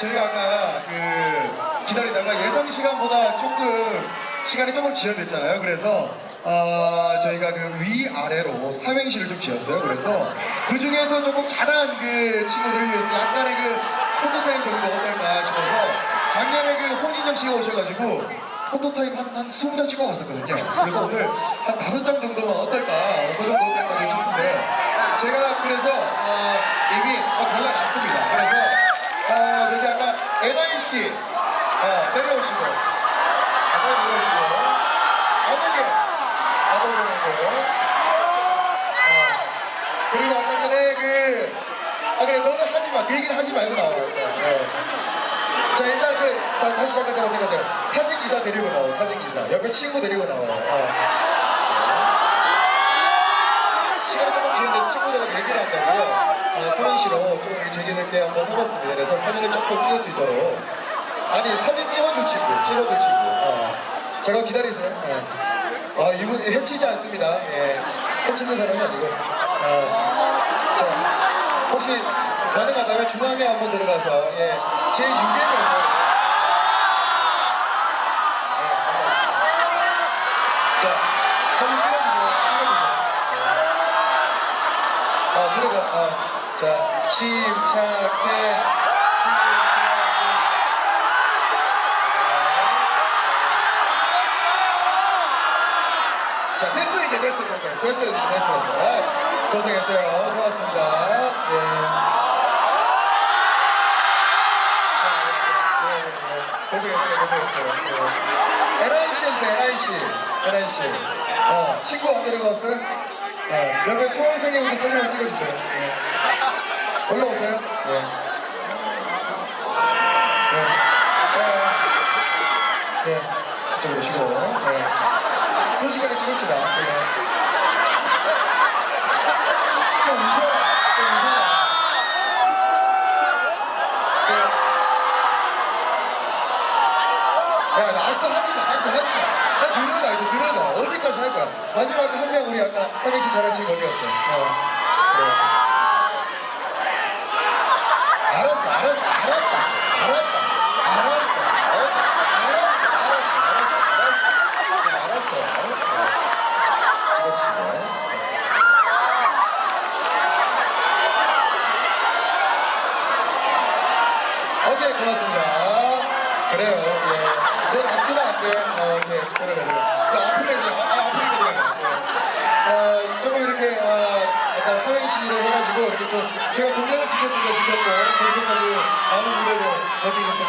저희가 아까 그 기다리다가 예상 시간보다 조금 시간이 조금 지연됐잖아요. 그래서 어, 저희가 그 위아래로 삼행시를 좀 지었어요. 그래서 그 중에서 조금 잘한 그 친구들을 위해서 약간의 그 포토타임 정도 어떨까 싶어서 작년에 그 홍진영 씨가 오셔가지고 포토타임 한, 한 20장 찍어 갔었거든요. 그래서 오늘 한 다섯 장 정도면 어떨까? 그 정도 때까지 싶은데 제가 그래서 어, 내려오시고 아까 내려오시고 아동계 아동계 어, 그리고 아까 전에 그 아, 그래 너는 하지 마. 그 얘기는 하지 말고 나와. 네. 자 일단 그 다, 다시 잠깐 잠깐 잠깐 잠깐 사진 기사 데리고 나와 사진 기사 옆에 친구 데리고 나와. 어. 시간이 조금 지는데 친구들하고 얘기를 한다고요. 어, 삼행시로 좀 이렇게 재견 있게 한번 해봤습니다. 그래서 사진을 조금 찍을 수 있도록. 아니 사진 찍어줄 친구, 찍어줄 친구. 어. 잠깐 기다리세요. 예. 아 이분 해치지 않습니다. 예. 해치는 사람이 아니고. 어. 자 혹시 가능하다면 중앙에 한번 들어가서 예. 제 6의 명을. 자 사진 찍어주세요. 찍어주세요. 어, 들어가. 어. 자, 침착해. 침착해. 됐어, 이제 됐어, 됐어. 됐어, 됐어, 됐어. 아, 고생했어요. 고맙습니다. 예. 예, 예, 예. 고생했어요, 고생했어요. 예. 에라이 씨였어요, 에라이 씨. 에라이 씨. 어, 친구 안 데려갔어요? 어, 옆에 초원생이 우리 사진 한번 찍어주세요. 예. 올라오세요. 예. 예. 예. 예. 이쪽으로 오시고. 예. 순식간에 찍읍시다. 예. 좀 웃어라. 좀 웃어라. 예. 야, 나 악수하지 마, 악수하지 마. 나 들어가, 이제 들어가. 어디까지 할 거야? 마지막에 한 명 우리 아까 삼행시 잘한 친구 어디 갔어? 어. 그래. 알았어, 알았어, 알았다. 알았다. 알았어. 어? 알았어, 알았어, 알았어, 알았어. 알았어. 어. 찍읍시다. 오케이, 고맙습니다. 그래요, 예. 넌 악수는 안 돼. 어, 오케이. 그래, 그래, 그래. 너 아플래지. 아, 아, 아플리게 들어가. 예. 어, 조금 이렇게, 어, 약간 삼행시를 해가지고, 이렇게 좀, 제가 공연을 지켰으니까 지켰고, 계속해서도 아무 무대도 멋지게 좀부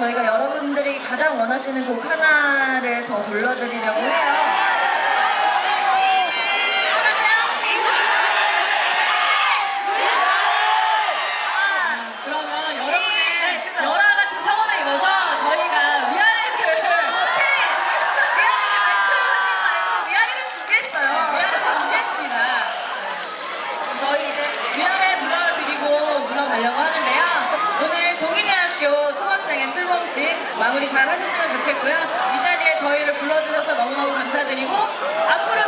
저희가 여러분들이 가장 원하시는 곡 하나를 더 불러드리려고 해요. 마무리 잘 하셨으면 좋겠고요. 이 자리에 저희를 불러주셔서 너무너무 감사드리고 앞으로